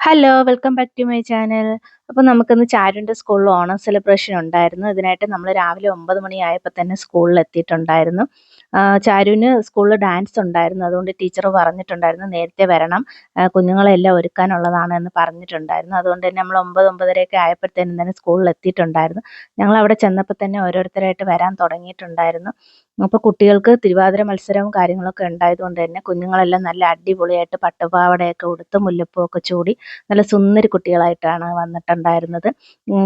Hello welcome back to my channel അപ്പോൾ നമുക്കിന്ന് ചാരുന്റെ സ്കൂളിൽ ഓണം സെലിബ്രേഷൻ ഉണ്ടായിരുന്നു. ഇതിനായിട്ട് നമ്മൾ രാവിലെ ഒമ്പത് മണിയായപ്പോൾ തന്നെ സ്കൂളിൽ എത്തിയിട്ടുണ്ടായിരുന്നു. ചാരുവിന് സ്കൂളിൽ ഡാൻസ് ഉണ്ടായിരുന്നു. അതുകൊണ്ട് ടീച്ചർ പറഞ്ഞിട്ടുണ്ടായിരുന്നു നേരത്തെ വരണം. കുഞ്ഞുങ്ങളെല്ലാം ഒരുക്കാനുള്ളതാണ് എന്ന് പറഞ്ഞിട്ടുണ്ടായിരുന്നു. അതുകൊണ്ട് തന്നെ നമ്മൾ ഒമ്പത് ഒമ്പതരയൊക്കെ ആയപ്പോഴത്തേനും തന്നെ സ്കൂളിൽ എത്തിയിട്ടുണ്ടായിരുന്നു. ഞങ്ങൾ അവിടെ ചെന്നപ്പോൾ തന്നെ ഓരോരുത്തരായിട്ട് വരാൻ തുടങ്ങിയിട്ടുണ്ടായിരുന്നു. അപ്പോൾ കുട്ടികൾക്ക് തിരുവാതിര മത്സരവും കാര്യങ്ങളൊക്കെ ഉണ്ടായതുകൊണ്ട് തന്നെ കുഞ്ഞുങ്ങളെല്ലാം നല്ല അടിപൊളിയായിട്ട് പട്ടുപാവടയൊക്കെ ഉടുത്ത് മുല്ലപ്പൂ ഒക്കെ ചൂടി നല്ല സുന്ദരി കുട്ടികളായിട്ടാണ് വന്നിട്ടുണ്ടായിരുന്നത്.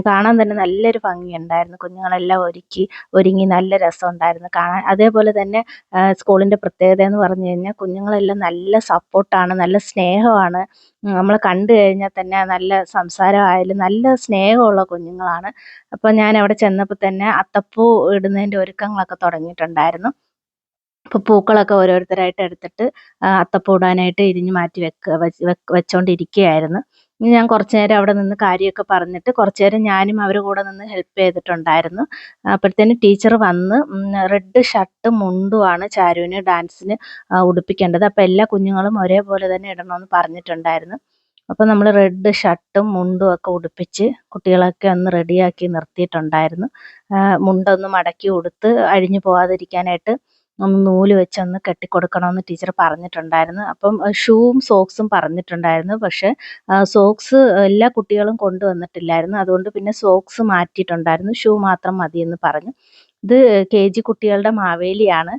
കാണാൻ തന്നെ നല്ലൊരു ഭംഗിയുണ്ടായിരുന്നു. കുഞ്ഞുങ്ങളെല്ലാം ഒരുക്കി ഒരുങ്ങി നല്ല രസമുണ്ടായിരുന്നു. കാണാൻ അതേപോലെ തന്നെ സ്കൂളിന്റെ പ്രത്യേകത എന്ന് പറഞ്ഞു കഴിഞ്ഞാൽ കുഞ്ഞുങ്ങളെല്ലാം നല്ല സപ്പോർട്ടാണ് നല്ല സ്നേഹമാണ്. നമ്മൾ കണ്ടു കഴിഞ്ഞാൽ തന്നെ നല്ല സംസാരമായാലും നല്ല സ്നേഹമുള്ള കുഞ്ഞുങ്ങളാണ്. അപ്പോൾ ഞാൻ അവിടെ ചെന്നപ്പോൾ തന്നെ അത്തപ്പൂ ഇടുന്നതിന്റെ ഒരുക്കങ്ങളൊക്കെ തുടങ്ങിയിട്ടുണ്ടായിരുന്നു. അപ്പോൾ പൂക്കളൊക്കെ ഓരോരുത്തരായിട്ട് എടുത്തിട്ട് അത്തപ്പൂ ഇടാനായിട്ട് ഇരിഞ്ഞു മാറ്റി വെക്ക വെച്ചുകൊണ്ടിരിക്കുകയായിരുന്നു ഞാൻ കുറച്ച് നേരം അവിടെ നിന്ന് കാര്യമൊക്കെ പറഞ്ഞിട്ട് കുറച്ച് നേരം ഞാനും അവർ കൂടെ നിന്ന് ഹെൽപ്പ് ചെയ്തിട്ടുണ്ടായിരുന്നു. അപ്പോഴത്തേനും ടീച്ചർ വന്ന് റെഡ് ഷർട്ട് മുണ്ടുമാണ് ചാരുവിന് ഡാൻസിന് ഉടുപ്പിക്കേണ്ടത്. അപ്പോൾ എല്ലാ കുഞ്ഞുങ്ങളും ഒരേപോലെ തന്നെ ഇടണമെന്ന് പറഞ്ഞിട്ടുണ്ടായിരുന്നു. അപ്പോൾ നമ്മൾ റെഡ് ഷർട്ടും മുണ്ടും ഒക്കെ ഉടുപ്പിച്ച് കുട്ടികളൊക്കെ ഒന്ന് റെഡിയാക്കി നിർത്തിയിട്ടുണ്ടായിരുന്നു. മുണ്ടൊന്ന് മടക്കി ഉടുത്ത് അഴിഞ്ഞു പോകാതിരിക്കാനായിട്ട് ഒന്ന് നൂൽ വെച്ച് വെച്ചൊന്ന് കെട്ടിക്കൊടുക്കണമെന്ന് ടീച്ചർ പറഞ്ഞിട്ടുണ്ടായിരുന്നു. അപ്പം ഷൂവും സോക്സും പറഞ്ഞിട്ടുണ്ടായിരുന്നു. പക്ഷേ സോക്സ് എല്ലാ കുട്ടികളും കൊണ്ടുവന്നിട്ടില്ലായിരുന്നു. അതുകൊണ്ട് പിന്നെ സോക്സ് മാറ്റിയിട്ടുണ്ടായിരുന്നു. ഷൂ മാത്രം മതിയെന്ന് പറഞ്ഞു. ഇത് കെ ജി കുട്ടികളുടെ മാവേലിയാണ്.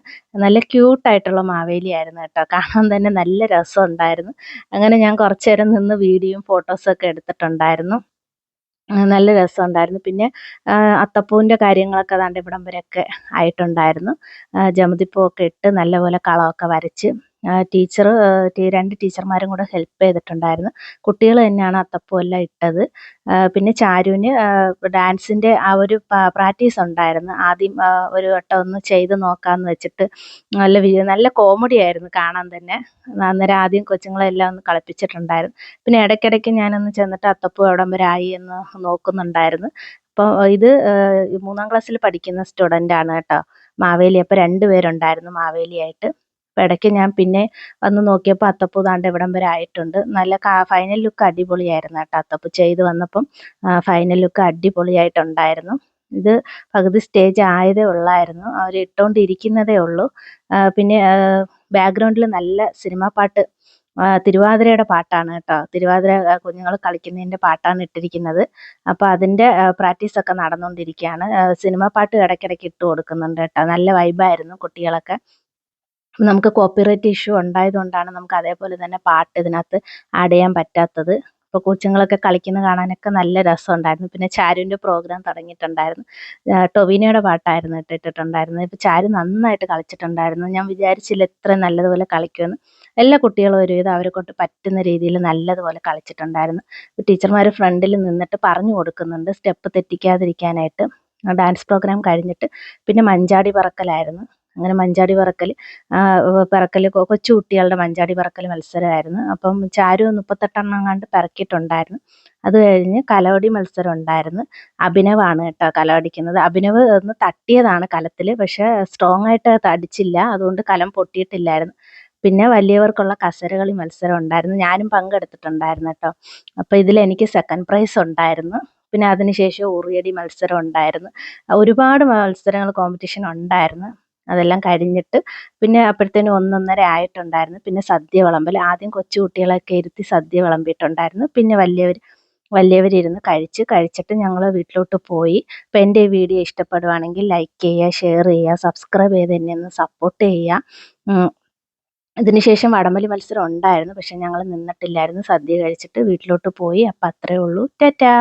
നല്ല ക്യൂട്ടായിട്ടുള്ള മാവേലിയായിരുന്നു കേട്ടോ. കാണാൻ തന്നെ നല്ല രസമുണ്ടായിരുന്നു. അങ്ങനെ ഞാൻ കുറച്ചു നേരം നിന്ന് വീഡിയോയും ഫോട്ടോസൊക്കെ എടുത്തിട്ടുണ്ടായിരുന്നു. നല്ല രസമുണ്ടായിരുന്നു. പിന്നെ അത്തപ്പൂവിന്റെ കാര്യങ്ങളൊക്കെ ദാണ്ട് ഇവിടം വരെയൊക്കെ ആയിട്ടുണ്ടായിരുന്നു. ജമന്തിപ്പൂവൊക്കെ ഇട്ട് നല്ലപോലെ കളമൊക്കെ വരച്ച് ടീച്ചർ രണ്ട് ടീച്ചർമാരും കൂടെ ഹെൽപ്പ് ചെയ്തിട്ടുണ്ടായിരുന്നു. കുട്ടികൾ തന്നെയാണ് അത്തപ്പൂ എല്ലാം ഇട്ടത്. പിന്നെ ചാരുവിന് ഡാൻസിന്റെ ആ ഒരു പ്രാക്ടീസ് ഉണ്ടായിരുന്നു. ആദ്യം ഒരു വട്ടം ഒന്ന് ചെയ്ത് നോക്കാമെന്ന് വെച്ചിട്ട് നല്ല നല്ല കോമഡി ആയിരുന്നു കാണാൻ തന്നെ. അന്നേരം ആദ്യം കൊച്ചുങ്ങളെല്ലാം ഒന്ന് കളിപ്പിച്ചിട്ടുണ്ടായിരുന്നു. പിന്നെ ഇടയ്ക്കിടയ്ക്ക് ഞാനൊന്ന് ചെന്നിട്ട് അത്തപ്പൂ എവിടം എന്ന് നോക്കുന്നുണ്ടായിരുന്നു. അപ്പോൾ ഇത് മൂന്നാം ക്ലാസ്സിൽ പഠിക്കുന്ന സ്റ്റുഡന്റ് ആണ് കേട്ടോ. മാവേലി. അപ്പോൾ രണ്ട് പേരുണ്ടായിരുന്നു മാവേലിയായിട്ട്. അപ്പോൾ ഇടയ്ക്ക് ഞാൻ പിന്നെ വന്ന് നോക്കിയപ്പോൾ അത്തപ്പൂ ദാണ്ട് ഇവിടം വരെ ആയിട്ടുണ്ട്. നല്ല ഫൈനൽ ലുക്ക് അടിപൊളിയായിരുന്നു കേട്ടോ അത്തപ്പൂ. ചെയ്ത് വന്നപ്പം ഫൈനൽ ലുക്ക് അടിപൊളിയായിട്ടുണ്ടായിരുന്നു. ഇത് പകുതി സ്റ്റേജ് ആയതേ ഉള്ളായിരുന്നു. അവർ ഇട്ടുകൊണ്ടിരിക്കുന്നതേ ഉള്ളൂ. പിന്നെ ബാക്ക്ഗ്രൗണ്ടിൽ നല്ല സിനിമാ പാട്ട് തിരുവാതിരയുടെ പാട്ടാണ് കേട്ടോ. തിരുവാതിര കുഞ്ഞുങ്ങൾ കളിക്കുന്നതിന്റെ പാട്ടാണ് ഇട്ടിരിക്കുന്നത്. അപ്പോൾ അതിന്റെ പ്രാക്ടീസൊക്കെ നടന്നുകൊണ്ടിരിക്കുകയാണ് സിനിമാ പാട്ട് ഇടയ്ക്കിടയ്ക്ക് ഇട്ട് കൊടുക്കുന്നുണ്ട് കേട്ടോ. നല്ല വൈബായിരുന്നു കുട്ടികളൊക്കെ. നമുക്ക് കോപ്പിറൈറ്റ് ഇഷ്യൂ ഉണ്ടായതുകൊണ്ടാണ് നമുക്ക് അതേപോലെ തന്നെ പാട്ട് ഇതിനകത്ത് ആഡ് ചെയ്യാൻ പറ്റാത്തത്. അപ്പോൾ കൊച്ചുങ്ങളൊക്കെ കളിക്കുന്ന കാണാനൊക്കെ നല്ല രസമുണ്ടായിരുന്നു. പിന്നെ ചാരുവിന്റെ പ്രോഗ്രാം തുടങ്ങിയിട്ടുണ്ടായിരുന്നു. ടൊവിനയുടെ പാട്ടായിരുന്നു ഇട്ടിട്ടുണ്ടായിരുന്നത്. ഇപ്പോൾ ചാരു നന്നായിട്ട് കളിച്ചിട്ടുണ്ടായിരുന്നു. ഞാൻ വിചാരിച്ചില്ല ഇത്ര നല്ലതുപോലെ കളിക്കുമെന്ന്. എല്ലാ കുട്ടികളും ഒരുവിധം അവരെ കൊണ്ട് പറ്റുന്ന രീതിയിൽ നല്ലതുപോലെ കളിച്ചിട്ടുണ്ടായിരുന്നു. ടീച്ചർമാർ ഫ്രണ്ടിൽ നിന്നിട്ട് പറഞ്ഞു കൊടുക്കുന്നുണ്ട്. സ്റ്റെപ്പ് തെറ്റിക്കാതിരിക്കാനായിട്ട്. ഡാൻസ് പ്രോഗ്രാം കഴിഞ്ഞിട്ട്. പിന്നെ മഞ്ചാടി പറക്കലായിരുന്നു. അങ്ങനെ മഞ്ചാടി പറക്കൽ പറക്കൽ കൊച്ചു കുട്ടികളുടെ മഞ്ചാടി പറക്കൽ മത്സരമായിരുന്നു. അപ്പം ചാരു മുപ്പത്തെട്ടെണ്ണം എങ്ങാണ്ട് പറക്കിയിട്ടുണ്ടായിരുന്നു. അത് കഴിഞ്ഞ് കലോടി മത്സരം ഉണ്ടായിരുന്നു. അഭിനവാണ് കേട്ടോ കലോടിക്കുന്നത് അഭിനവ് ഒന്ന് തട്ടിയതാണ് കലത്തിൽ പക്ഷേ സ്ട്രോങ് ആയിട്ട് തടിച്ചില്ല. അതുകൊണ്ട് കലം പൊട്ടിയിട്ടില്ലായിരുന്നു. പിന്നെ വലിയവർക്കുള്ള കസരകളി മത്സരം ഉണ്ടായിരുന്നു. ഞാനും പങ്കെടുത്തിട്ടുണ്ടായിരുന്നു കേട്ടോ. അപ്പോൾ ഇതിൽ എനിക്ക് സെക്കൻഡ് പ്രൈസ് ഉണ്ടായിരുന്നു. പിന്നെ അതിനുശേഷം ഉറിയടി മത്സരം ഉണ്ടായിരുന്നു. ഒരുപാട് മത്സരങ്ങൾ കോമ്പറ്റീഷൻ ഉണ്ടായിരുന്നു. അതെല്ലാം കഴിഞ്ഞിട്ട് പിന്നെ അപ്പോഴത്തേനും ഒന്നൊന്നര ആയിട്ടുണ്ടായിരുന്നു. പിന്നെ സദ്യ വിളമ്പൽ ആദ്യം കൊച്ചു കുട്ടികളെയൊക്കെ ഇരുത്തി സദ്യ വിളമ്പിയിട്ടുണ്ടായിരുന്നു പിന്നെ വലിയവർ വലിയവരിരുന്ന് കഴിച്ച് കഴിച്ചിട്ട് ഞങ്ങൾ വീട്ടിലോട്ട് പോയി. അപ്പോൾ എന്റെ വീഡിയോ ഇഷ്ടപ്പെടുവാണെങ്കിൽ ലൈക്ക് ചെയ്യുക ഷെയർ ചെയ്യുക സബ്സ്ക്രൈബ് ചെയ്ത് എന്നെ ഒന്ന് സപ്പോർട്ട് ചെയ്യുക. ഇതിനുശേഷം വടംവലി മത്സരം ഉണ്ടായിരുന്നു. പക്ഷെ ഞങ്ങൾ നിന്നിട്ടില്ലായിരുന്നു. സദ്യ കഴിച്ചിട്ട് വീട്ടിലോട്ട് പോയി. അപ്പം അത്രേ ഉള്ളൂ. ടാറ്റാ.